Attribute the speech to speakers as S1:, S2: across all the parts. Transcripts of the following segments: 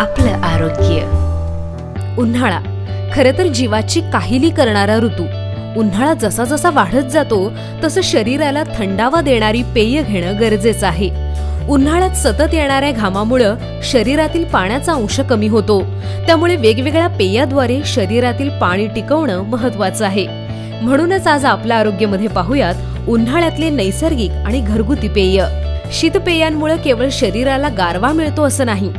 S1: आपलं आरोग्य. उन्हाळा. खरं तर जीवाची काहिली करणारा ऋतू. उन्हाळा जसा जसा वाढत जातो तसं शरीराला थंडावा देणारी पेय घेणं गरजेचं आहे. उन्हाळ्यात सतत येणाऱ्या घामामुळं शरीरातील पाण्याचा अंश कमी होतो. त्यामुळे वेगवेगळ्या पेयाद्वारे शरीरातील पाणी टिकवणं महत्वाचं आहे. म्हणूनच आज आपल्या आरोग्यामध्ये पाहूयात उन्हाळ्यातले नैसर्गिक आणि घरगुती पेय. शीतपेयांमुळे केवळ शरीराला गारवा मिळतो असं नाही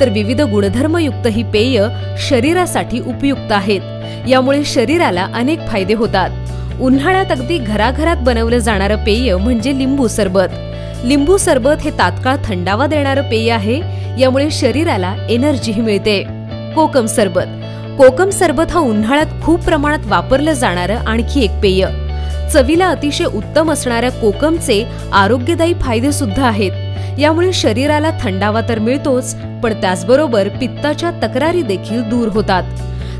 S1: तर विविध गुणधर्मयुक्त ही पेय शरीरासाठी उपयुक्त आहेत. यामुळे शरीराला अनेक फायदे होतात. उन्हाळ्यात अगदी घराघरात बनवलं जाणारं पेय म्हणजे लिंबू सरबत. लिंबू सरबत हे तात्काळ थंडावा देणारं पेय आहे यामुळे शरीराला एनर्जीही मिळते. कोकम सरबत. कोकम सरबत हा उन्हाळ्यात खूप प्रमाणात वापरलं जाणारं आणखी एक पेय. चवीला अतिशय उत्तम असणाऱ्या कोकमचे आरोग्यदायी फायदे सुद्धा आहेत. यामुळे शरीराला थंडावा तर मिळतोच पण त्याचबरोबर पित्ताच्या तक्रारी देखील दूर होतात.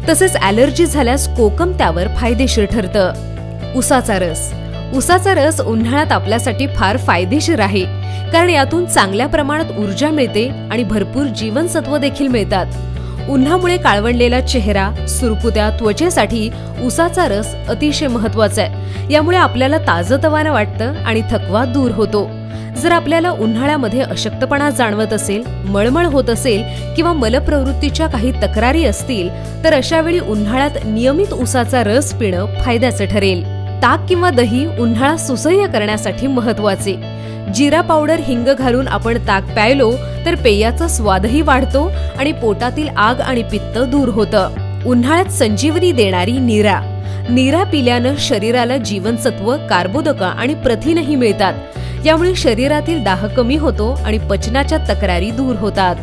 S1: तसेच ॲलर्जी झाल्यास कोकम त्यावर फायदेशीर ठरतं. उसाचा रस. उसाचा रस उन्हाळ्यात आपल्यासाठी फार फायदेशीर आहे कारण यातून चांगल्या प्रमाणात ऊर्जा मिळते आणि भरपूर जीवनसत्व देखील मिळतात. उन्हामुळे काळवंडलेला चेहरा सुरकुत्या त्वचेसाठी उसाचा रस अतिशय महत्त्वाचा आहे. यामुळे आपल्याला ताजतवानं वाटतं आणि थकवा दूर होतो. जर आपल्याला उन्हाळ्यामध्ये अशक्तपणा जाणवत असेल मळमळ होत असेल किंवा मलप्रवृत्तीच्या काही तक्रारी असतील तर अशावेळी उन्हाळ्यात नियमित उसाचा रस पिणं फायद्याचं ठरेल. ताक किंवा दही उन्हाळा सुसह्य करण्यासाठी महत्त्वाचे जिरा पावडर हिंग घालून आपण ताक प्यायलो तर पेयाचा स्वादही वाढतो आणि पोटातील आग आणि पित्त दूर होतं. उन्हाळ्यात संजीवनी देणारी नीरा. नीरा पिल्यानं शरीराला जीवनसत्व कार्बोदका आणि प्रथिनही मिळतात. यामुळे शरीरातील दाह कमी होतो आणि पचनाच्या तक्रारी दूर होतात.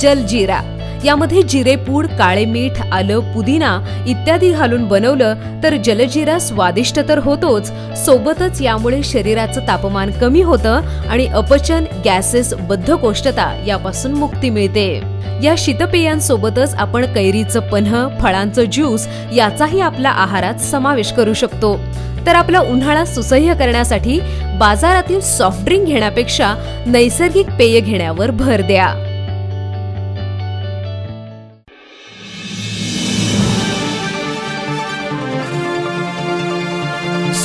S1: जलजिरा. यामध्ये जिरेपूड काळे मीठ आलं पुदिना इत्यादी घालून बनवलं तर जलजिरा स्वादिष्ट तर होतोच. सोबतच यामुळे शरीराचं तापमान कमी होतं आणि अपचन गॅसेस बद्धकोष्ठता यापासून मुक्ती मिळते. या शीतपेयांसोबतच आपण कैरीचं पन्ह फळांचं ज्यूस याचाही आपल्या आहारात समावेश करू शकतो. तर आपला उन्हाळा सुसह्य करण्यासाठी बाजारातील सॉफ्ट ड्रिंक घेण्यापेक्षा नैसर्गिक पेय घेण्यावर भर द्या.